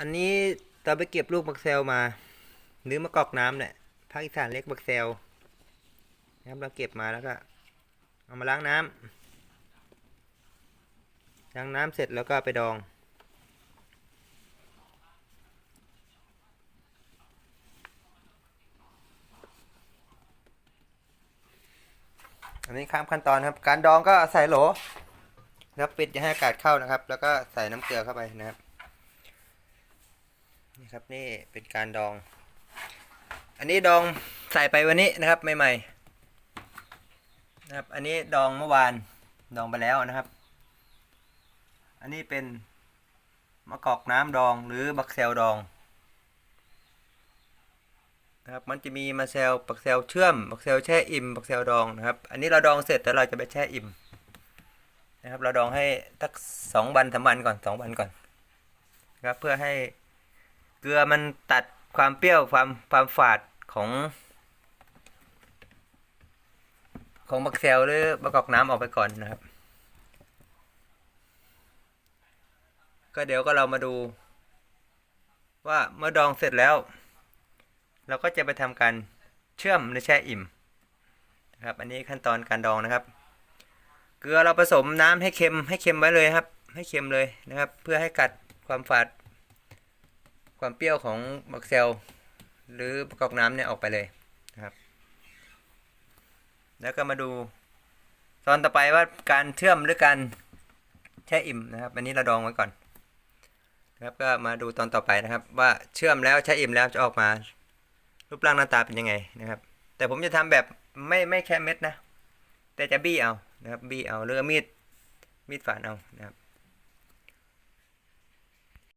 อันนี้ตอนไปเก็บลูกบักเซลมาหรือมะกอกน้ำเนี่ยภาคอีสานเรียกบักเซลนะครับเราเก็บมาแล้วก็ เอามาล้างน้ำล้างน้ำเสร็จแล้วก็ไปดอง อันนี้ข้ามขั้นตอนครับ การดองก็ใส่โหลนะครับปิดให้อากาศเข้านะครับ แล้วก็ใส่น้ำเกลือเข้าไปนะครับ ครับ นี่เป็นการดอง อันนี้ดองใส่ไปวันนี้นะครับใหม่ๆนะครับ อันนี้ดองเมื่อวานดองไปแล้วนะครับ อันนี้เป็นมะกอกน้ำดองหรือบักเซลดองนะครับมันจะมีมาเซลบักเซลเชื่อมบักเซลแช่อิ่มบักเซลดองนะครับ อันนี้เราดองเสร็จแต่เราจะไปแช่อิ่มนะครับ เราดองให้สักสองวันสามวันก่อนสองวันก่อนนะครับเพื่อให้ เกลือมันตัดความเปรี้ยวความความฝาดของ ของบักเซลหรือบักกอกน้ำออกไปก่อนนะครับ ก็เดี๋ยวก็เรามาดู ว่าเมื่อดองเสร็จแล้ว เราก็จะไปทำการเชื่อมในแช่อิ่มนะครับ อันนี้ขั้นตอนการดองนะครับ เกลือเราผสมน้ำให้เค็มให้เค็มไว้เลยครับ ให้เค็มเลยนะครับ เพื่อให้กัดความฝาด ความเปรี้ยวของบักเซลหรือประกอบน้ำเนี่ยออกไปเลยนะครับ แล้วก็มาดูตอนต่อไปว่าการเชื่อมหรือการแช่อิ่มนะครับ อันนี้เราดองไว้ก่อนนะครับก็มาดูตอนต่อไปนะครับ ว่าเชื่อมแล้วแช่อิ่มแล้วจะออกมา รูปร่างหน้าตาเป็นยังไงนะครับ แต่ผมจะทำแบบไม่ไม่แค่เม็ดนะ แต่จะบี้เอานะครับบี้เอาหรือมีดมีดฝานเอานะครับ